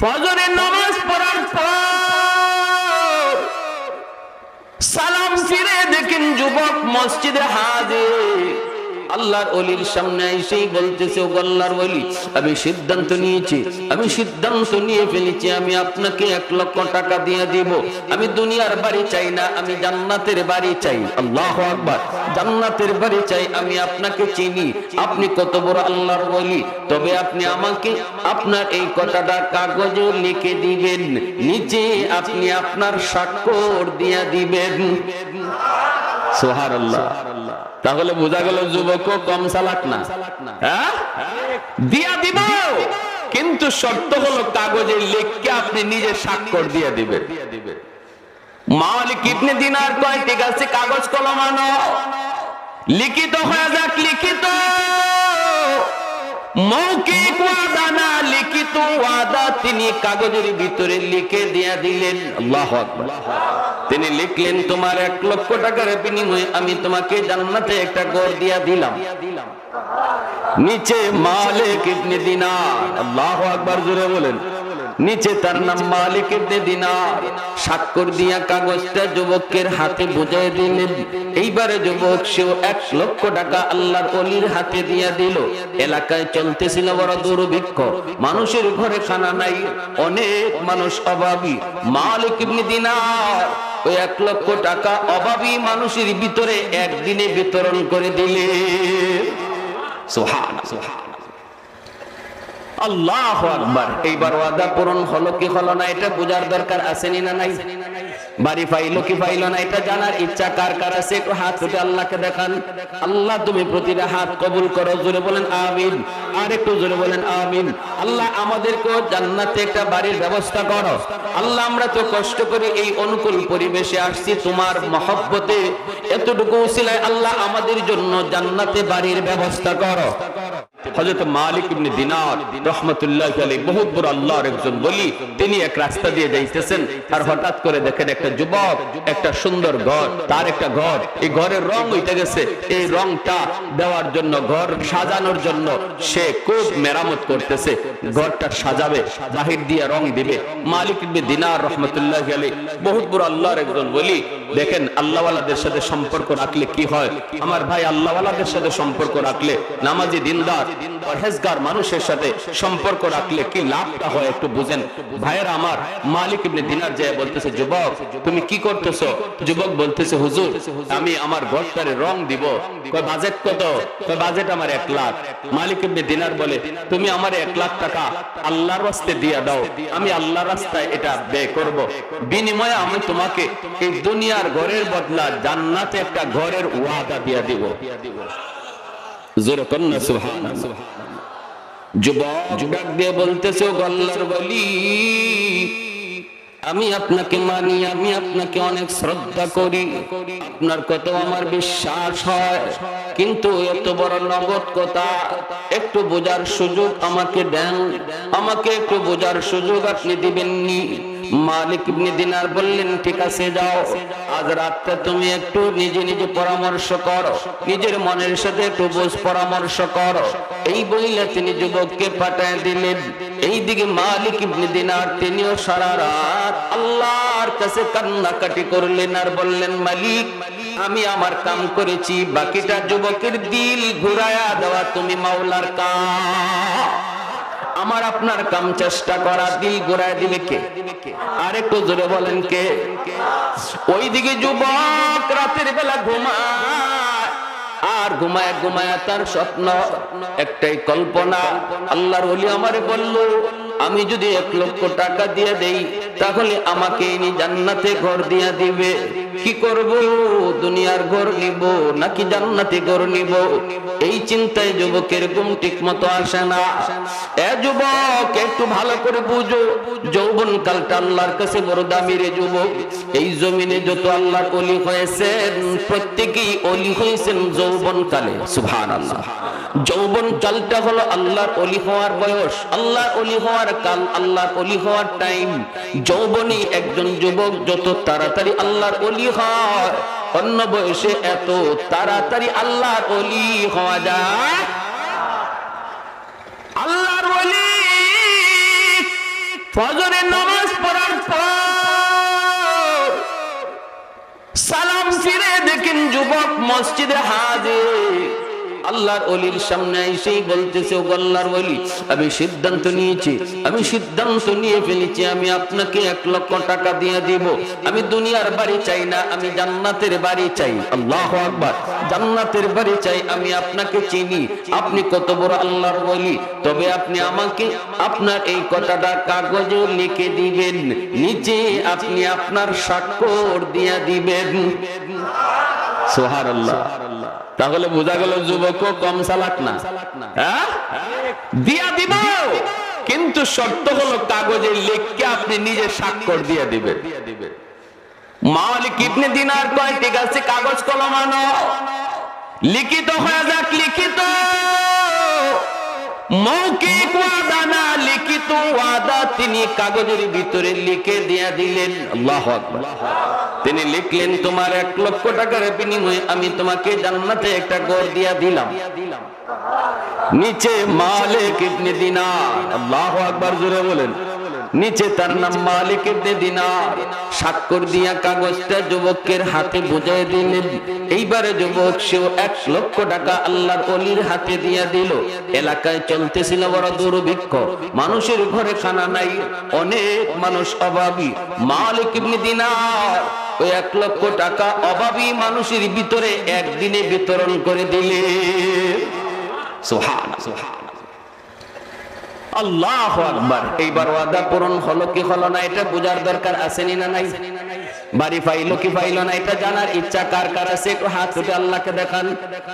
ফজরের নামাজ পড়ার পর সালাম ফিরে দেখেন যুবক মসজিদে হাজির। আল্লাহর অলির সামনে এসেই বলতেছে, ও আল্লাহর অলি আমি সিদ্ধান্ত নিয়েছি, আমি সিদ্ধান্ত নিয়ে ফেলেছি, আমি আপনাকে এক লক্ষ টাকা দিয়ে দিব। আমি দুনিয়ার বাড়ি চাই না, আমি জান্নাতের বাড়ি চাই। আল্লাহ আকবার। জান্নাতের বাড়ি চাই, আমি আপনাকে চিনি। আপনি কত বড় আল্লাহর অলি তবে আপনি আমাকে আপনার এই কথাটা কাগজে লিখে দিবেন। নিচে আপনি আপনার স্বাক্ষর দিয়া দিবেন। তাহলে বোঝা গেল যুবক কম চালাক না। হ্যাঁ? দিয়া দিব। কিন্তু শর্ত হলো কাগজে লিখকে আপনি নিজে স্বাক্ষর দিয়ে দিবেন। মালিক ইবনে দিনার কাগজ কলম আনো? লিখিত হয়ে যাক, লিখিত। মৌখিক ওয়াদা না, লিখিত ওয়াদা তিনি কাগজের ভিতরে লিখে দিয়া দিলেন। আল্লাহু তিনি লিখলেন, তোমার এক লক্ষ টাকার বিনিময়ে আমি তোমাকে জান্নাতে একটা ঘর দিয়া দিলাম। নিচে মালিক ইবনে দিনার। আল্লাহু আকবার, জোরে বলেন। নিচে তার নাম মালিক ইবনে দিনার। স্বাক্ষর দিয়া কাগজটা যুবকের হাতে বুঝাই দিলেন। এইবারে যুবক সেও এক লক্ষ টাকা আল্লাহর অলির হাতে দিয়া দিল। এলাকায় চলতেছিল বড় দুর্ভিক্ষ। মানুষের ঘরে খানা নাই। অনেক মানুষ অভাবী। মালিক ইবনে দিনার ওই এক লক্ষ টাকা অভাবী মানুষের ভিতরে একদিনে বিতরণ করে দিলে সোহান আল্লাহ আকবার। এইবার ওয়াদা পূরণ হলো কি হলো না, এটা বোঝার দরকার না নাই? বাড়ি পাইলো কি পাইলো না, এটা জানার ইচ্ছা কার কার আছে? একটু হাত আল্লাহকে দেখান। আল্লাহ, তুমি প্রতিটা হাত কবুল করো, জোরে বলেন আমিন। আর একটু জোরে বলেন আমিন। আল্লাহ, আমাদেরকেও জান্নাতে একটা বাড়ির ব্যবস্থা করো। আল্লাহ, আমরা তো কষ্ট করে এই অনুকূল পরিবেশে আসছি, তোমার মহব্বতে। এতটুকু উসিলায় আল্লাহ আমাদের জন্য জান্নাতে বাড়ির ব্যবস্থা করো। হযরত মালিক ইবনে দিনার বহুত বড় আল্লাহর একজন বলি তিনি এক রাস্তা দিয়ে যাইতেছেন আর হঠাৎ করে দেখেন একটা যুবক, একটা সুন্দর ঘর, তার একটা ঘর। এই ঘরের রং হইতে গেছে। এই রংটা দেওয়ার জন্য, ঘর সাজানোর জন্য সে খুব মেরামত করতেছে। ঘরটা সাজাবে, বাহির দিয়ে রং দিবে। মালিক ইবনে দিনার রহমাতুল্লাহ আলাইহি বহুত বড় আল্লাহর একজন বলি দেখেন আল্লাহওয়ালাদের সাথে সম্পর্ক রাখলে কি হয়? আমার ভাই আল্লাহওয়ালাদের সাথে সম্পর্ক রাখলে নামাজি দিনদার পরহেজগার মানুষের সাথে সম্পর্ক রাখলে কি লাভটা হয় একটু বুঝেন। ভাইয়ের আমার, মালিক দিনার যায় বলতেছে, যুবক, তুমি কি যুবক বলতেছে, হুজুর, আমি আমার ঘরটারে রং দিব। বাজেট কত? বাজেট আমার লাখ। মালিক দিনার বলে, তুমি আমার লাখ টাকা আল্লাহর দাও। আমি আল্লাহর রাস্তায় এটা ব্যয় করব। বিনিময়ে আমি তোমাকে এই দুনিয়ার ঘরের বদলা জান্নাতে একটা ঘরের ওয়াদা দিয়ে দিব। দিয়ে বলতেছে গল্লার বলি আমি আপনাকে মানি, আমি আপনাকে অনেক শ্রদ্ধা করি। আপনার কত আমার বিশ্বাস হয়। কিন্তু এত বড় নগদ কথা, একটু বোঝার সুযোগ আমাকে দেন। আমাকে একটু বোঝার সুযোগ আপনি দিবেননি। মালিক ইবনে দিনার বললেন, ঠিক আছে, যাও। আজ রাতটা তুমি একটু নিজে নিজে পরামর্শ করো। নিজের মনের সাথে একটু বোঝ, পরামর্শ করো। এই বইলে তিনি যুবককে পাঠায় দিলেন। এইদিকে মালিক ইবনে দিনার তিনিও সারা রাত আল্লাহর কাছে কান্নাকাটি করলেন আর বললেন, মালিক, আমি আমার কাম করেছি। বাকিটা যুবকের দিল ঘুরায়া দেওয়া তুমি মাওলার কাম আমার আপনার কাম চেষ্টা করা দিল গোড়ায় দিবে কে? আর একটু জোরে বলেন কে? ওইদিকে যুবক রাতের বেলা ঘুমা আর ঘুমায় ঘুমায় তার স্বপ্ন একটাই কল্পনা। আল্লাহর ওলি আমারে বলল আমি যদি এক লক্ষ টাকা দিয়ে দেই, তাহলে আমাকে ইনি জান্নাতে ঘর দিয়া দিবে। কি করব? দুনিয়ার ঘর নিব, নাকি জান্নাতে ঘর নিব? এই চিন্তায় যুবকের ঘুম ঠিক মতো আসে না। এ যুবক, একটু ভালো করে বুঝো। যৌবন কালটা আল্লাহর কাছে বড় দামি রে যুবক। এই জমিনে যত আল্লাহর অলি হয়েছেন, প্রত্যেকেই অলি হয়েছেন যৌবন কালে সুভান আল্লাহ যৌবন কালটা হলো আল্লাহর অলি হওয়ার বয়স। আল্লাহর অলি হওয়ার কাল আল্লাহর অলি হওয়ার টাইম যৌবনী একজন যুবক যত তাড়াতাড়ি আল্লাহর অলি হয়, অন্য বয়সে এত তাড়াতাড়ি আল্লাহর অলি হওয়া যায়। আল্লাহর অলি ফজরের নামাজ পড়ার পর সালাম ফিরে দেখেন যুবক মসজিদে হাজির। আল্লাহর অলির সামনে এসেই বলতেছে ও আল্লাহর অলি আমি সিদ্ধান্ত নিয়েছি, আমি সিদ্ধান্ত নিয়ে ফেলেছি, আমি আপনাকে এক লক্ষ টাকা দিয়ে দিব। আমি দুনিয়ার বাড়ি চাই না, আমি জান্নাতের বাড়ি চাই। আল্লাহ আকবার, জান্নাতের বাড়ি চাই, আমি আপনাকে চিনি, আপনি কত বড় আল্লাহর বলি তবে আপনি আমাকে আপনার এই কথাটা কাগজে লিখে দিবেন নিচে আপনি আপনার স্বাক্ষর দিয়া দিবেন। সোহার আল্লাহ তাহলে বোঝা গেল যুবক কম চালাক না। হ্যাঁ? দিয়া দিব। কিন্তু শর্ত হলো কাগজে লিখকে আপনি নিজে স্বাক্ষর দিয়ে দিবেন। কাগজ কলম আনো। লিখিত হয়ে যাক, লিখিত। মৌখিক ওয়াদা না লিখিত ওয়াদা তিনি কাগজের ভিতরে লিখে দিয়া দিলেন। আল্লাহ আকবার। তিনি লিখলেন, তোমার এক লক্ষ টাকার বিনিময়ে আমি তোমাকে জান্নাতে একটা গড় দিয়া দিলাম। নিচে মালিক ইবনে দিনার। আল্লাহু আকবার জোরে বলেন। নিচে তার নাম মালিক ইবনে দিনার। স্বাক্ষর দিয়া কাগজটা যুবকের হাতে বুঝাই দিলেন। এইবারে যুবক সেও এক লক্ষ টাকা আল্লাহর অলির হাতে দিয়া দিল। এলাকায় চলতেছিল বড় দুর্ভিক্ষ। মানুষের ঘরে খানা নাই। অনেক মানুষ অভাবী। মালিক ইবনে ওই এক লক্ষ টাকা অভাবী মানুষের ভিতরে একদিনে বিতরণ করে দিলে সোহান সুবহান আল্লাহ আকবার। এইবার ওয়াদা পূরণ হলো কি হলো না, এটা দরকার না নাই? বাড়ি পাইলো কি পাইলো না, এটা জানার ইচ্ছা কার কার আছে? একটু হাত উঠে আল্লাহকে দেখান।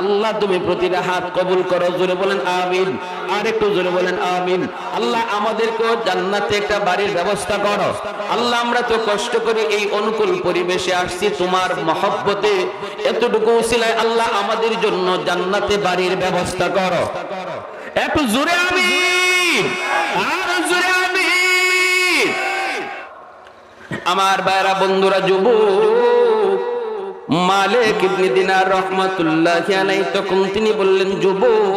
আল্লাহ, তুমি প্রতিটা হাত কবুল করো, জোরে বলেন আমিন। আর একটু জোরে বলেন আমিন। আল্লাহ, আমাদেরকেও জান্নাতে একটা বাড়ির ব্যবস্থা করো। আল্লাহ, আমরা তো কষ্ট করে এই অনুকূল পরিবেশে আসছি, তোমার মহব্বতে। এতটুকু উসিলায় আল্লাহ আমাদের জন্য জান্নাতে বাড়ির ব্যবস্থা করো। একটু জোরে আমিন। আমার বাইরা বন্ধুরা যুব মালিক ইবনে দিনার রহমাতুল্লাহ আলাইহি তখন তিনি বললেন যুবক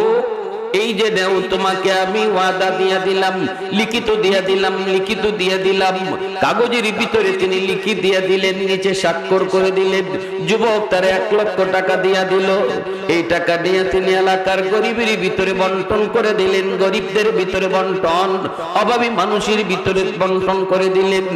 এই যে দেও, তোমাকে আমি ওয়াদা দিয়া দিলাম, লিখিত দিয়া দিলাম, লিখিত দিয়া দিলাম। কাগজের ভিতরে তিনি লিখি দিয়া দিলেন, নিচে স্বাক্ষর করে দিলেন। যুবক তার এক লক্ষ টাকা দিয়া দিল। এই টাকা দিয়ে তিনি এলাকার গরিবের ভিতরে বন্টন করে দিলেন, গরিবদের ভিতরে বন্টন, অভাবী মানুষের ভিতরে বন্টন করে দিলেন।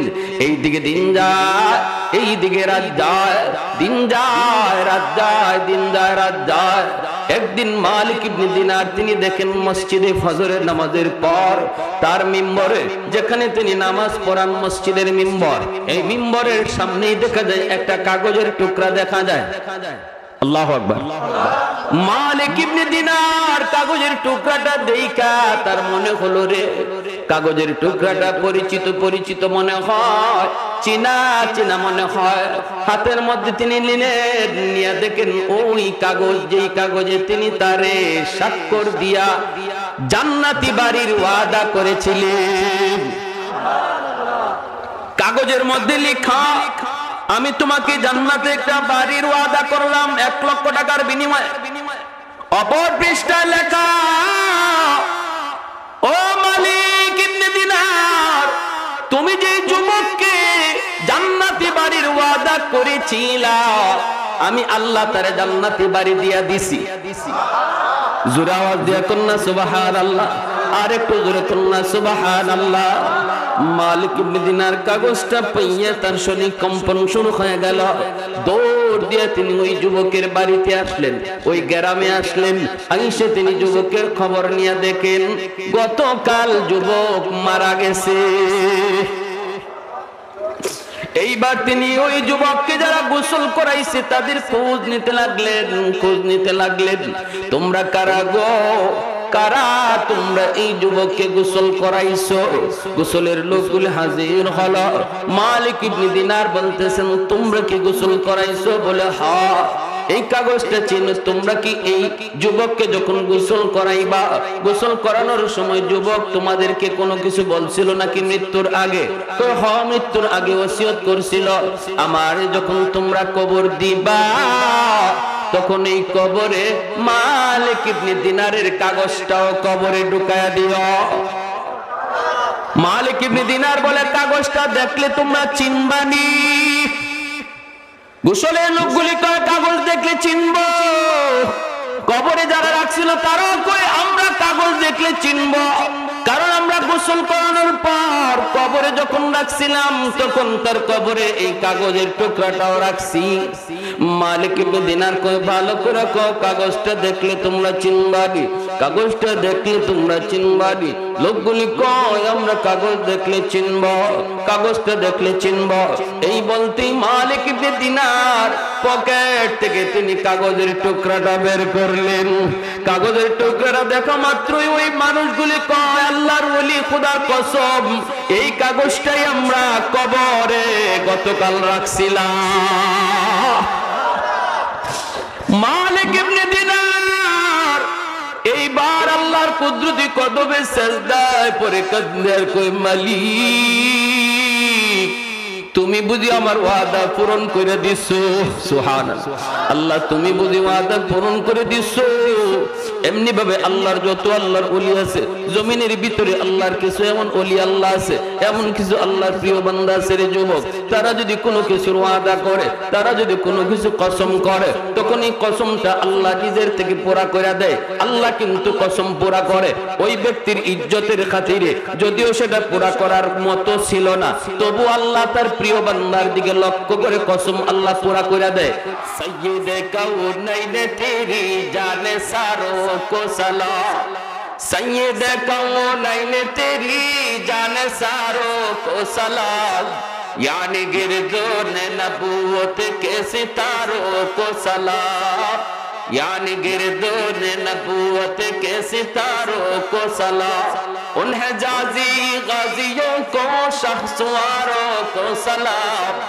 এই দিকে দিন যায়, এই দিকে রাত যায়, দিন যায়, রাত যায়, দিন যায়, রাত যায়। একদিন মালিক দিনার তিনি দেখেন মসজিদে ফজরের নামাজের পর তার মিম্বরে, যেখানে তিনি নামাজ পড়ান মসজিদের মিম্বর। এই মিম্বরের সামনেই দেখা যায় একটা কাগজের টুকরা দেখা যায়। আল্লাহ আকবার। মালিক দিনার কাগজের টুকরাটা দেইকা তার মনে হলো রে কাগজের টুকরাটা পরিচিত পরিচিত মনে হয়। চিনা চিনা মনে হয়। হাতের মধ্যে তিনি নিলেন নিয়ে দেখেন ওই কাগজ, যেই কাগজে তিনি তারে স্বাক্ষর দিয়া জান্নাতি বাড়ির ওয়াদা করেছিলেন। কাগজের মধ্যে লেখা, আমি তোমাকে জান্নাতে একটা বাড়ির ওয়াদা করলাম, এক লক্ষ টাকার বিনিময়ে। অপর পৃষ্ঠায় লেখা ওয়াদা করেছিলা, আমি আল্লাহ তারে জান্নাতি বাড়ি দিয়া দিছি। জোরে আওয়াজ দিয়া কন্যা জোরে কন্যা মালিক কাগজটা পাইয়া তার শরীর কম্পন শুরু হয়ে গেল। দৌড় দিয়ে তিনি ওই যুবকের বাড়িতে আসলেন। ওই গ্রামে আসলেন। আইসে তিনি যুবকের খবর নিয়ে দেখেন, গতকাল যুবক মারা গেছে। এইবার তিনি ওই যুবককে যারা গোসল করাইছে, তাদের খোঁজ নিতে লাগলেন, খোঁজ নিতে লাগলেন। তোমরা কারা গো? কারা তোমরা এই যুবককে গোসল করাইছো? গোসলের লোকগুলি হাজির হলো। মালিক ইবনে দিনার বলতেছেন, তোমরা কি গোসল করাইছো? বলে হ্যাঁ। এই কাগজটা চিনো তোমরা কি এই যুবককে যখন গোসল করাইবা, গোসল করানোর সময় যুবক তোমাদেরকে কোনো কিছু বলছিল নাকি মৃত্যুর আগে? তো হ, মৃত্যুর আগে ওসিয়ত করছিল। আমার যখন তোমরা কবর দিবা, তখন এই কবরে মালিক ইবনে দিনারের কাগজটাও কবরে ঢুকায়া দিও। মালিক ইবনে দিনার বলে, কাগজটা দেখলে তোমরা চিনবানি। গোসলের লোকগুলি কয় কাগজ দেখলে চিনব? কবরে যারা রাখছিল তারাও কয়, আমরা কাগজ দেখলে চিনব। কারণ আমরা গোসল করানোর পর কবরে যখন রাখছিলাম, তখন তার কবরে এই কাগজের টুকরাটাও রাখছি। মালিক দিনার কয়, ভালো করে কও, কাগজটা দেখলে তোমরা চিনবানি, কাগজটা দেখলে তোমরা চিনবানি। লোকগুলি কয়, আমরা কাগজ দেখলে চিনব, কাগজটা দেখলে চিনব। এই বলতেই মালিক দিনার পকেট থেকে তিনি কাগজের টুকরাটা বের করলেন। কাগজের টুকরাটা দেখা মাত্রই ওই মানুষগুলি কয়, আল্লাহর ওলি, খোদার কসম, এই কাগজটাই আমরা কবরে গতকাল রাখছিলাম। মালিক ইবনে দিনার। এইবার আল্লাহর কুদরতি কদমে সেজদায় পরে কান্দের কই মালিক, তুমি বুঝি আমার ওয়াদা পূরণ করে দিছো? সুহান আল্লাহ, তুমি বুঝি ওয়াদা পূরণ করে দিছো? এমনি ভাবে আল্লাহর যত আল্লাহর অলি আছে, জমিনের ভিতরে আল্লাহর কিছু এমন অলি আল্লাহ আছে, এমন কিছু আল্লাহর প্রিয় বান্দা আছে রে যুবক। তারা যদি কোনো কিছুর ওয়াদা করে, তারা যদি কোনো কিছু কসম করে, তখন এই কসমটা আল্লাহ নিজের থেকে পুরা করে দেয়। আল্লাহ কিন্তু কসম পুরা করে। ওই ব্যক্তির ইজ্জতের খাতিরে যদিও সেটা পুরা করার মতো ছিল না, তবু আল্লাহ তার প্রিয় বান্দার দিকে লক্ষ্য করে কসম আল্লাহ পুরা করে দেয়। সৈয়দে কাউনাইনে তেরি জানে সারো को सलाम सैयद कौनैन तेरी जान सारों को सलाम यानी गिरदोन नबूवत के सितारों को सलाम यानी गिरदोन नबूवत के सितारों को सलाम उन्हें जाजी गाजियों को, शख्सवारों को सलाम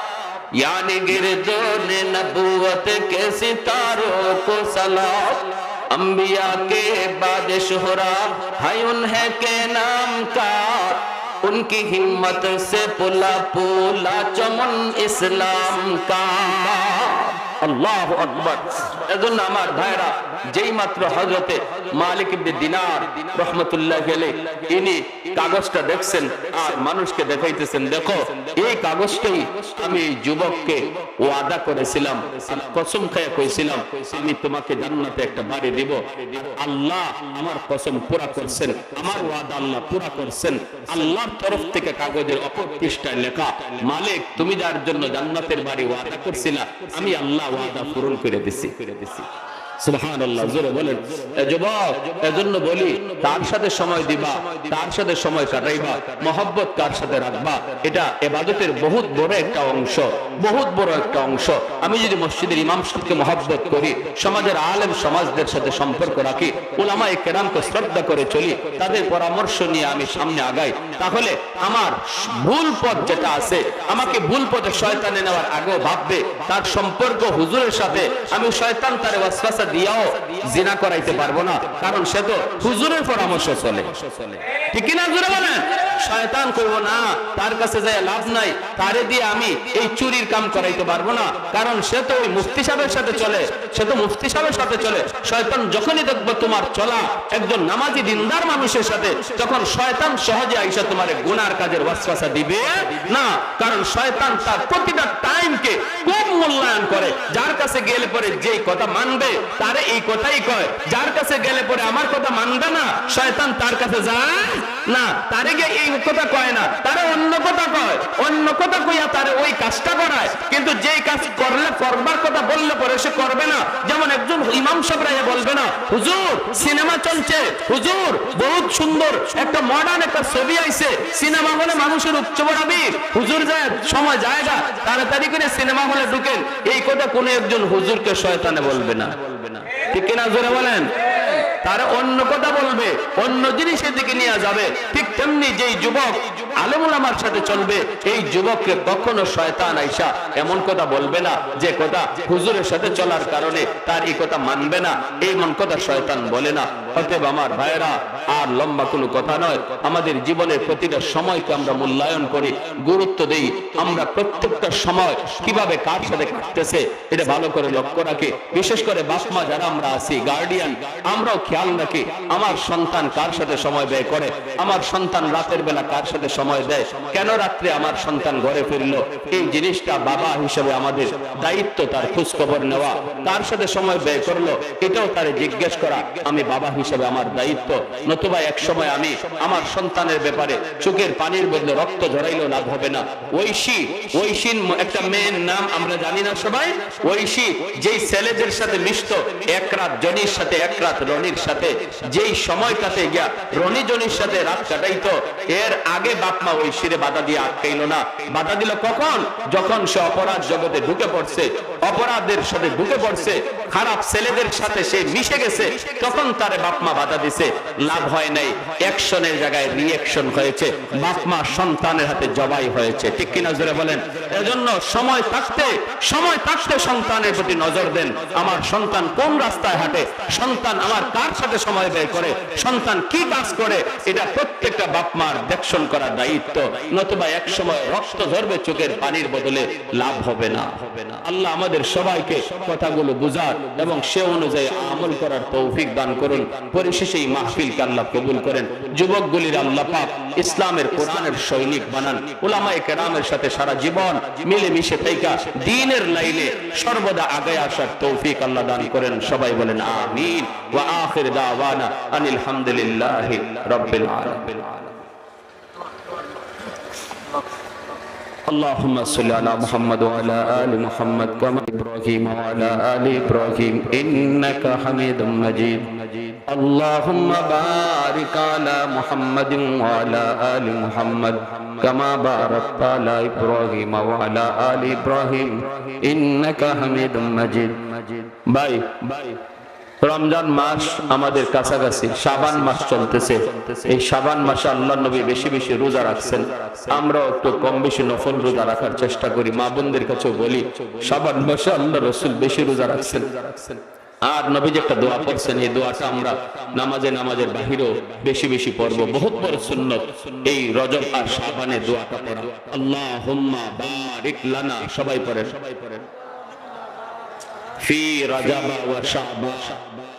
यानी गिरदोन नबूवत के सितारों को सलाम अंबिया के बाद शोहरा है उन्हें के नाम का। उनकी हिम्मत से पुला पुला चमन इस्लाम का। আল্লাহ আকবর। এজন্য আমার ভাইরা, যেই মাত্র হজরতে মালিক ইবনে দিনার ইনি কাগজটা দেখছেন আর মানুষকে দেখাইতেছেন, দেখো, এই কাগজটাই আমি যুবককে ওয়াদা করেছিলাম কসম কইছিলাম, আমি তোমাকে জান্নাতে একটা বাড়ি দিব আল্লাহ আমার কসম পুরা করছেন, আমার ওয়াদা আল্লাহ পুরা করছেন। আল্লাহর তরফ থেকে কাগজের অপর পৃষ্ঠায় লেখা, মালিক, তুমি যার জন্য জান্নাতের বাড়ি ওয়াদা করছিলা, আমি আল্লাহ ওয়াদা পূরণ করে দিছি। বহুত বড় একটা অংশ, বহুত বড় একটা অংশ। আমি যদি মসজিদের ইমাম সাহেবকে মহব্বত করি, সমাজের আলেম সমাজদের সাথে সম্পর্ক রাখি ওলামা কেরামকে শ্রদ্ধা করে চলি, তাদের পরামর্শ নিয়ে আমি সামনে আগাই। তাহলে আমার ভুল পথ যেটা আছে, আমাকে ভুল পথে শয়তানে নেওয়ার আগে ভাববে, তার সম্পর্ক হুজুরের সাথে আমি শয়তান তার ওয়াসওয়াসা দিয়াও জিনা করাইতে পারব না। কারণ সে তো হুজুরের পরামর্শ চলে। ঠিক কিনা জুড়ে বলেন? শয়তান করব না, তার কাছে যায় লাভ নাই, তারে দিয়ে আমি এই চুরির কাম করাইতে পারব না। কারণ সে তো ওই মুফতি সাহেবের সাথে চলে, সে তো মুফতি সাহেবের সাথে চলে। শয়তান যখনই দেখব তোমার চলা একজন নামাজি দিনদার মানুষের সাথে, তখন শয়তান সহজে আইসা তোমার গুনার কাজের ওয়াসওয়াসা দিবে না। কারণ শয়তান তার প্রতিটা টাইমকে খুব মূল্যায়ন করে। যার কাছে গেলে পরে যেই কথা মানবে, তারে এই কথাই কয়। যার কাছে গেলে পরে আমার কথা মানবে না, শয়তান তার কাছে যায় না। তারে গিয়ে এই কথা কয় না, তারে অন্য কথা কয়। অন্য কথা কইয়া তারে ওই কাজটা করায়। কিন্তু কাজ করলে করবার কথা বললে পরে সে করবে না। যেমন একজন ইমাম বলবে না, হুজুর, সিনেমা চলছে। হুজুর, বহুত সুন্দর। একটা মডার্ন একটা ছবি আইছে। সিনেমা হলে মানুষের উচ্চ বড়াবি হুজুর যায়, সময় তাড়াতাড়ি করে সিনেমা হলে ঢুকেন। এই কথা কোন একজন হুজুরকে শয়তানে বলবে না। ঠিক কিনা জোরে বলেন? তারা অন্য কথা বলবে, অন্য জিনিসের দিকে নিয়ে যাবে। ঠিক তেমনি যেই যুবক আলেমুল আমার সাথে চলবে, এই যুবককে কখনো শয়তান আইসা এমন কথা বলবে না যে কথা হুজুরের সাথে চলার কারণে তার এই কথা মানবে না এই মন কথা শয়তান বলে না। অতএব আমার ভাইয়েরা, আর লম্বা কোনো কথা নয়, আমাদের জীবনের প্রতিটা সময়কে আমরা মূল্যায়ন করি, গুরুত্ব দেই। আমরা প্রত্যেকটা সময় কীভাবে কার সাথে কাটতেছে, এটা ভালো করে লক্ষ্য রাখি। বিশেষ করে বাপমা যারা আমরা আছি গার্ডিয়ান আমরাও খেয়াল রাখি, আমার সন্তান কার সাথে সময় ব্যয় করে? আমার সন্তান রাতের বেলা কার সাথে সময় দেয়? কেন রাত্রে আমার সন্তান ঘরে ফিরলো? এই জিনিসটা বাবা হিসেবে আমাদের দায়িত্ব, তার খোঁজ খবর নেওয়া। কার সাথে সময় ব্যয় করল? এটাও তারে জিজ্ঞেস করা। আমি বাবা হিসেবে আমার দায়িত্ব। নতুবা এক সময় আমি আমার সন্তানের ব্যাপারে চোখের পানির বদলে রক্ত ঝরাইলেও লাভ হবে না। ঐশী ঐশীন একটা মেয়ের নাম আমরা জানি না সবাই? ঐশী, যেই ছেলেদের সাথে মিশত, এক রাত জনির সাথে এক রাত রনির সাথে, যেই সময়টাতে গিয়া রনি জনির সাথে রাত কাটাইতো, এর আগে বাপমা ওই শিরে বাধা দিয়ে আটকাইল না। বাধা দিল কখন? যখন সে অপরাধ জগতে ঢুকে পড়ছে, অপরাধের সাথে ঢুকে পড়ছে খারাপ ছেলেদের সাথে সে মিশে গেছে, তখন তারে বাপমা বাধা দিছে। লাভ হয় নাই অ্যাকশনের জায়গায় রিয়াকশন হয়েছে। বাপমা সন্তানের হাতে জবাই হয়েছে। ঠিক কিনা জোরে বলেন? এজন্য সময় থাকতে সময় থাকতে সন্তানের প্রতি নজর দেন। আমার সন্তান কোন রাস্তায় হাঁটে? সন্তান আমার কার সাথে সময় ব্যয় করে? সন্তান কি কাজ করে? এটা প্রত্যেকটা বাপমার দেখশন করার দায়িত্ব। নতুবা এক সময় রক্ত ধরবে চোখের পানির বদলে লাভ হবে না। আল্লাহ আমাদের সবাইকে কথাগুলো বুঝার এবং সে অনুযায়ী আমল করার তৌফিক দান করুন। পরিশেষে এই মাহফিলকে কবুল করেন। যুবকগুলির আল্লাহ পাক ইসলামের কোরআনের সৈনিক বানান। উলামায়ে কেরামের সাথে সারা জীবন মিলেমিশে থাইকা দ্বীনের লাইনে সর্বদা আগে আসার তৌফিক আল্লাহ দান করেন। সবাই বলেন আমিন। ওয়া আখির দাওয়ানা আনিল হামদুলিল্লাহি রাব্বিল আলামিন। اللهم صل على محمد وعلى آل محمد كما إبراهيم وعلى آل إبراهيم إنك حميد مجيد. اللهم بارك على محمد وعلى آل محمد كما باركت على إبراهيم وعلى آل إبراهيم إنك حميد مجيد. باي باي রমজান মাস আমাদের কাছাকাছি সাবান মাস চলতেছে। এই সাবান মাসে আল্লাহ নবী বেশি বেশি রোজা রাখছেন। আমরাও একটু কম বেশি নফল রোজা রাখার চেষ্টা করি। মা বোনদের কাছেও বলি সাবান মাসে আল্লাহ রসুল বেশি রোজা রাখছেন। আর নবী যে একটা দোয়া পড়ছেন, এই দোয়াটা আমরা নামাজে নামাজের বাহিরেও বেশি বেশি পড়ব। বহুত বড় সুন্নত। এই রজব আর সাবানে দোয়াটা পড়া। আল্লাহ বারিক লানা সবাই পড়েন সবাই পড়েন। في رجب وشعبان.